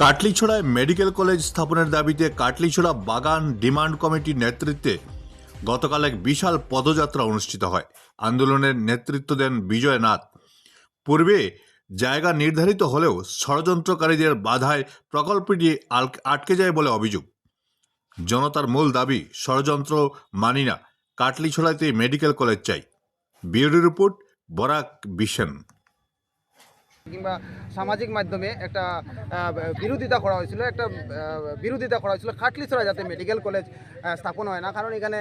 কাটলিছড়ায় medical college স্থাপনের দাবিতে কাটলিছড়া বাগান ডিমান্ড কমিটির নেতৃত্বে গতকাল এক বিশাল পদযাত্রা অনুষ্ঠিত হয়। আন্দোলনের নেতৃত্ব দেন বিজয় নাথ পূর্বে জায়গা নির্ধারিত হলেও ষড়যন্ত্রকারীদের বাধায় প্রকল্পটি আটকে যায় বলে অভিযোগ। জনতার মূল দাবি, ষড়যন্ত্র মানি না কাটলিছড়াতে মেডিকেল কলেজ চাই। বিউরো রিপোর্ট, বরাক বিশেন। কিংবা সামাজিক মাধ্যমে একটা বিরোধিতা করা হয়েছিল, একটা বিরোধিতা করা হয়েছিল, খাটলিছড়া যাতে মেডিকেল কলেজ স্থাপন হয় না, কারণ এখানে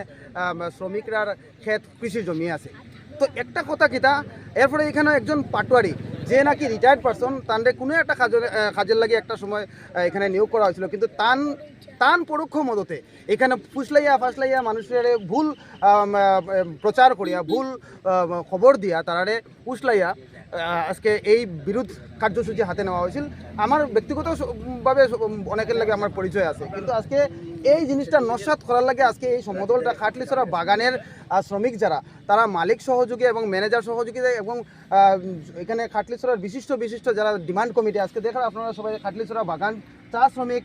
শ্রমিকরার ক্ষেত কৃষি জমি আছে। তো একটা কথা কিতা এরপরে এখানে একজন পাটোয়ারি যে নাকি রিটায়ার্ড পারসন তানরে কোনো একটা কাজের কাজের লাগে একটা সময় এখানে নিয়োগ করা হয়েছিল। কিন্তু তান তান পরোক্ষ মদতে এখানে ফুসলাইয়া ফাসলাইয়া মানুষের ভুল প্রচার করিয়া, ভুল খবর দিয়া তারারে ফুসলাইয়া আজকে এই বিরোধ কার্যসূচি হাতে নেওয়া হয়েছিল। আমার ব্যক্তিগত স- অনেকের লাগে আমার পরিচয় আছে। কিন্তু আজকে এই জিনিসটা নস্বাত করার লাগে আজকে এই সমদলটা খাটলিছড়া বাগানের শ্রমিক যারা তারা মালিক সহযোগী এবং ম্যানেজার সহযোগী এবং এখানে খাটলিছড়ার বিশিষ্ট বিশিষ্ট যারা ডিমান্ড কমিটি আজকে দেখেন আপনারা সবাই খাটলিছড়া বাগান চা শ্রমিক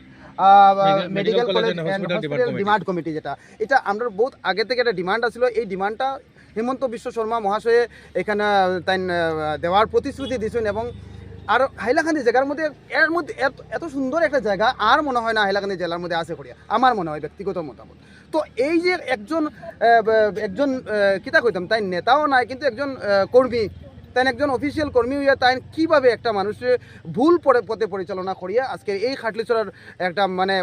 medical college hospital demand committee যেটা। এটা আমরা বহুত আগে থেকে একটা ডিমান্ড আসছিল এই ডিমান্ডটা হেমন্ত বিশ্ব শর্মা মহাশয়ে এখানে তাই দেওয়ার প্রতিশ্রুতি দিয়েছেন এবং আর হাইলাকান্দি জায়গার মধ্যে এর মধ্যে এত সুন্দর একটা জায়গা আর মনে হয় না হাইলাকান্দি জেলার মধ্যে আছে করিয়া। আমার মনে হয় ব্যক্তিগত মতামত। তো এই যে একজন একজন কিতা কইতাম, তাই নেতাও নাই, কিন্তু একজন কর্মী তাই একজন অফিসিয়াল কর্মী হইয়া তাই কীভাবে একটা মানুষের ভুল পথে পরিচালনা করিয়া আজকে এই খাটলিচড়ার একটা মানে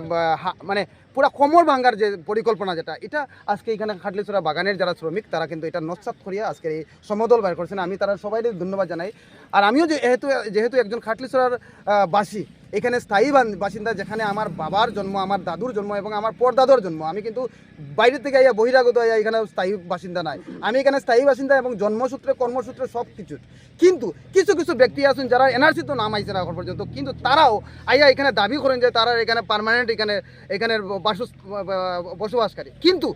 মানে পুরা কোমর ভাঙ্গার যে পরিকল্পনা যেটা, এটা আজকে এখানে খাটলিচড়া বাগানের যারা শ্রমিক, তারা কিন্তু এটা নস্বাত করিয়া আজকে এই সমদল বের করছেন। আমি তারা সবাই ধন্যবাদ জানাই। আর আমিও যেহেতু যেহেতু একজন খাটলিচড়ার বাসী এখানে স্থায়ী বাসিন্দা যেখানে আমার বাবার জন্ম, আমার দাদুর জন্ম এবং আমার পরদাদুর জন্ম। আমি কিন্তু বাইরে থেকে আইয়া বহিরাগত আইয়া এখানে স্থায়ী বাসিন্দা নাই। আমি এখানে স্থায়ী বাসিন্দা এবং জন্মসূত্রে, কর্মসূত্রে সব কিছু। কিন্তু কিছু কিছু ব্যক্তি আছেন যারা এনআরসি তো নাম আইছে না এখন পর্যন্ত, কিন্তু তারাও আইয়া এখানে দাবি করেন যে তারা এখানে পার্মানেন্ট এখানে এখানে বাস বসবাসকারী। কিন্তু